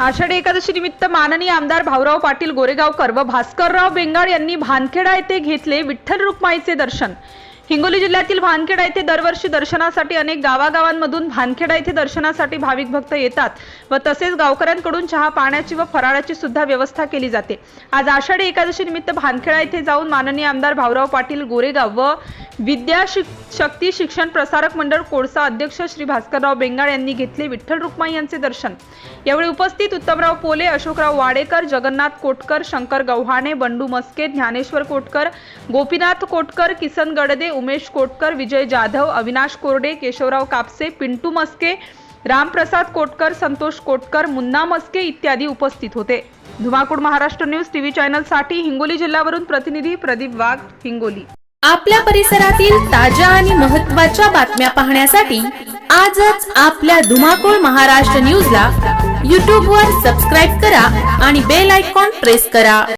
आषाढी एकादशी निमित्त माननीय आमदार भाऊराव पाटील गोरेगावकर व भास्करराव बेंगाळ यांनी भानखेडा येथे घेतले विठ्ठल रुक्माईचे दर्शन. हिंगोली जिल्ह्यातील भानखेडा येथे दरवर्षी दर्शनासाठी अनेक गावागावांमधून भानखेडा येथे दर्शनासाठी भाविक भक्त येतात व तसेच गावकऱ्यांकडून चहा पाण्याची व फराळाची सुद्धा व्यवस्था केली जाते. आज आषाढी एकादशी निमित्त भानखेडा येथे जाऊन माननीय आमदार भाऊराव पाटील गोरेगाव व विद्या शिक- शक्ती शिक्षण प्रसारक मंडळ कोळसा अध्यक्ष श्री भास्करराव बेंगाळ यांनी घेतले विठ्ठल रुक्माई यांचे दर्शन. यावेळी उपस्थित उत्तमराव पोले अशोकराव वाडेकर जगन्नाथ कोटकर शंकर गव्हाणे बंडू मस्के ज्ञानेश्वर कोटकर गोपीनाथ कोटकर किसन गडदे उमेश कोटकर विजय जाधव अविनाश कोरडे केशवराव कापसे पिंटू मस्के रामप्रसाद कोटकर संतोष कोटकर मुन्ना मस्के इत्यादी उपस्थित होते. धुमाकूड महाराष्ट्र न्यूज टीव्ही चॅनलसाठी हिंगोली जिल्ह्यावरून प्रतिनिधी प्रदीप वाघ हिंगोली. आपल्या परिसरातील ताज्या आणि महत्त्वाच्या बातम्या पाहण्यासाठी आजच आपल्या धुमाकूळ महाराष्ट्र न्यूजला यूट्यूबवर सबस्क्राईब करा आणि बेल आयकॉन प्रेस करा.